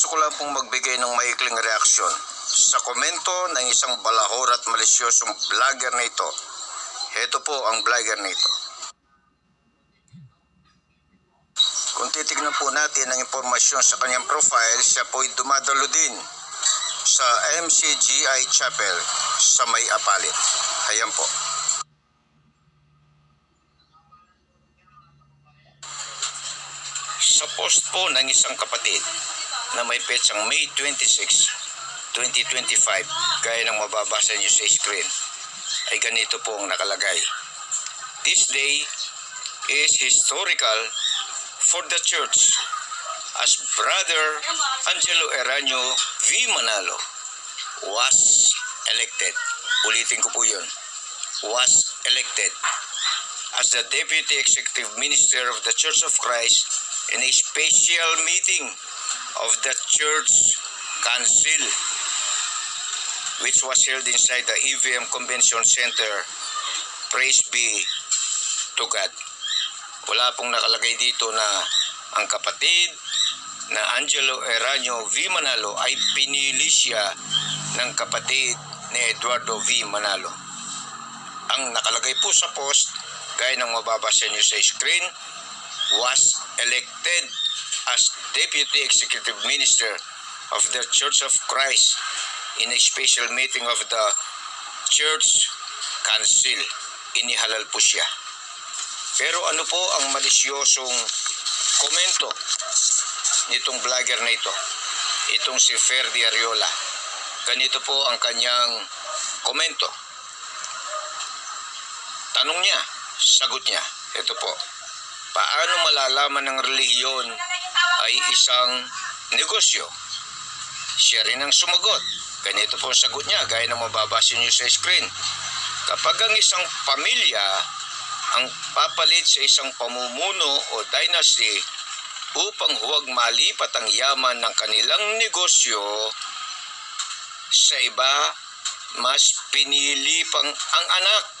gusto ko lang pong magbigay ng maikling reaksyon sa komento ng isang balahor at malisyosong vlogger na ito. Ito po ang vlogger na ito. Kung titignan po natin ang impormasyon sa kanyang profile, siya po'y dumadalo din sa MCGI Chapel sa May Apalit. Ayan po. Sa post po ng isang kapatid na may petsang May 26, 2025, gaya ng mababasa niyo sa screen, ay ganito po ang nakalagay. This day is historical for the church as Brother Angelo Eranio V. Manalo was elected. Ulitin ko po yun. Was elected as the Deputy Executive Minister of the Church of Christ in a special meeting of the Church Council which was held inside the EVM Convention Center. Praise be to God. Wala pong nakalagay dito na ang kapatid na Angelo Eranio V. Manalo ay pinili siya ng kapatid ni Eduardo V. Manalo. Ang nakalagay po sa post, gaya ng mababasa niyo sa screen, was elected as Deputy Executive Minister of the Church of Christ in a special meeting of the Church Council. Inihalal po siya. Pero ano po ang malisyosong komento nitong vlogger na ito? Itong si Ferdi Ariola. Ganito po ang kanyang komento. Tanong niya, sagot niya. Ito po. Paano malalaman ng relihiyon ay isang negosyo? Siya rin ang sumagot. Ganito po ang sagot niya, gaya ng mababasa niyo sa screen. Kapag ang isang pamilya ang papalit sa isang pamumuno o dynasty upang huwag malipat ang yaman ng kanilang negosyo sa iba, mas pinili pang ang anak.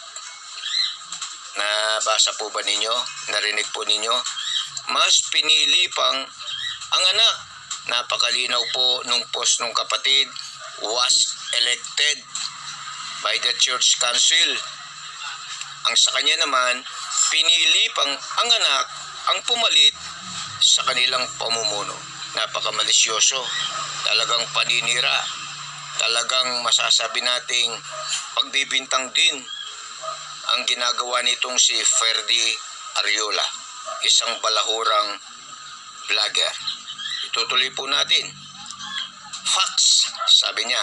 Nabasa po ba ninyo? Narinig po ninyo? Mas pinili pang ang anak. Napakalinaw po nung post ng kapatid was elected by the church council. Ang sa kanya naman, pinili pang ang anak ang pumalit sa kanilang pamumuno. Napakamalisyoso. Talagang paninira. Talagang masasabi nating pagbibintang din ang ginagawa nitong si Ferdi Ariola, isang balahurang vlogger. Itutuloy po natin. Facts, sabi niya.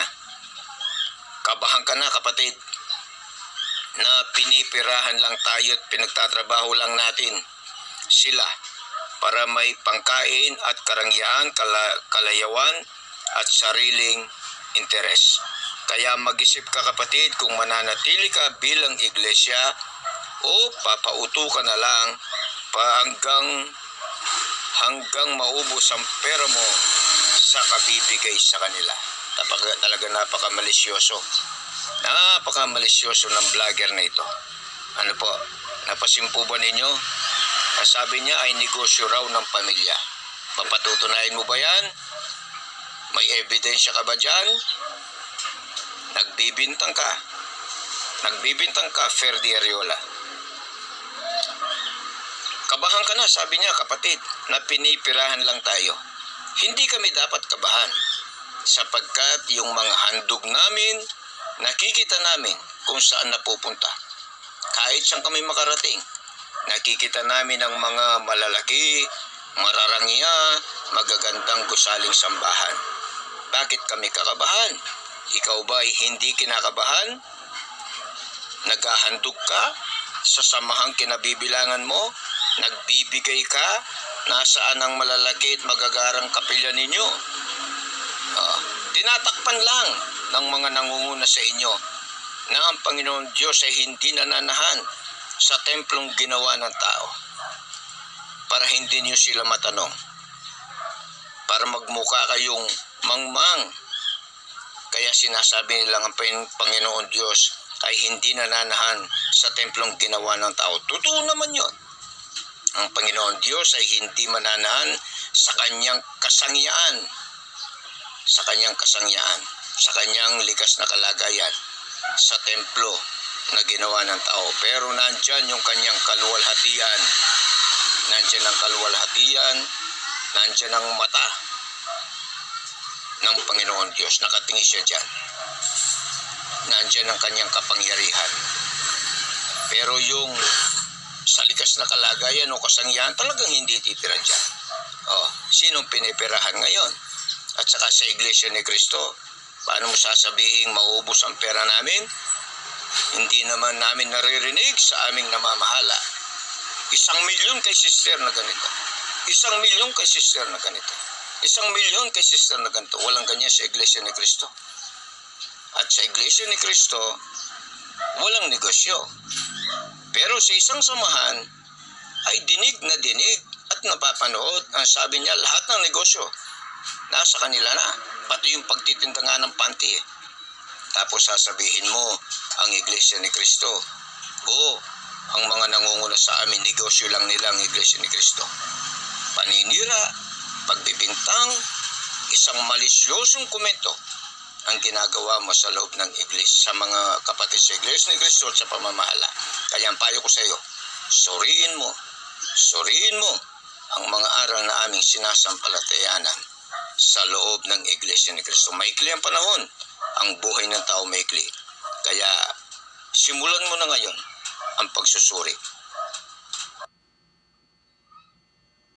Kabahan ka na kapatid na pinipirahan lang tayo at pinagtatrabaho lang natin sila para may pangkain at karangyaan, kala- kalayawan at sariling interes. Kaya mag-isip ka kapatid kung mananatili ka bilang iglesia o papauto ka na lang pa hanggang hanggang maubos ang pera mo sa kabibigay sa kanila. Tapaka, talaga napakamalisyoso. Napakamalisyoso ng vlogger na ito. Ano po, napasimpo ba ninyo? Ang sabi niya ay negosyo raw ng pamilya. Mapatutunayan mo ba yan? May ebidensya ka ba dyan? Nagbibintang ka. Nagbibintang ka, Ferdi Ariola. Kabahan ka na, sabi niya kapatid, na pinipirahan lang tayo. Hindi kami dapat kabahan sapagkat yung mga handog namin, nakikita namin kung saan napupunta. Kahit saan kami makarating, nakikita namin ang mga malalaki, mararangya, magagandang gusaling sambahan. Bakit kami kakabahan? Ikaw ba ay hindi kinakabahan? Naghahandog ka sa samahang kinabibilangan mo? Nagbibigay ka? Nasaan ang malalaki at magagarang kapilya ninyo? Ah, tinatakpan lang ng mga nangunguna sa inyo na ang Panginoon Diyos ay hindi nananahan sa templong ginawa ng tao para hindi niyo sila matanong para magmukha kayong mangmang kaya sinasabi nilang ang Pang- Panginoon Diyos ay hindi nananahan sa templong ginawa ng tao. Totoo naman yon. Ang Panginoon Diyos ay hindi mananahan sa kanyang kasangyaan sa kanyang kasangyaan, sa kanyang likas na kalagayan, sa templo na ginawa ng tao. Pero nandyan yung kanyang kaluwalhatian. Nandyan ang kaluwalhatian, nandyan ang mata ng Panginoon Diyos. Nakatingin siya dyan. Nandyan ang kanyang kapangyarihan. Pero yung sa likas na kalagayan o kasangyaan, talagang hindi titira dyan. Oh, sinong pinipirahan ngayon? At saka sa Iglesia ni Cristo, paano mo sasabihin maubos ang pera namin? Hindi naman namin naririnig sa aming namamahala. Isang milyon kay sister na ganito. Isang milyon kay sister na ganito. Isang milyon kay sister na ganito. Walang ganyan sa Iglesia ni Cristo. At sa Iglesia ni Cristo, walang negosyo. Pero sa isang samahan, ay dinig na dinig at napapanood. Ang sabi niya, lahat ng negosyo, nasa kanila na. Pati yung pagtitinda nga ng panty. Eh. Tapos sasabihin mo, ang Iglesia ni Cristo. Oo, ang mga nangunguna sa amin, negosyo lang nila ang Iglesia ni Cristo. Paninira, pagbibintang, isang malisyosong komento ang ginagawa mo sa loob ng iglesia, sa mga kapatid sa iglesia ni Cristo at sa pamamahala. Kaya ang payo ko sa iyo, suriin mo, suriin mo ang mga aral na aming sinasampalatayanan sa loob ng iglesia ni Cristo. Maikli ang panahon, ang buhay ng tao maikli. Kaya simulan mo na ngayon ang pagsusuri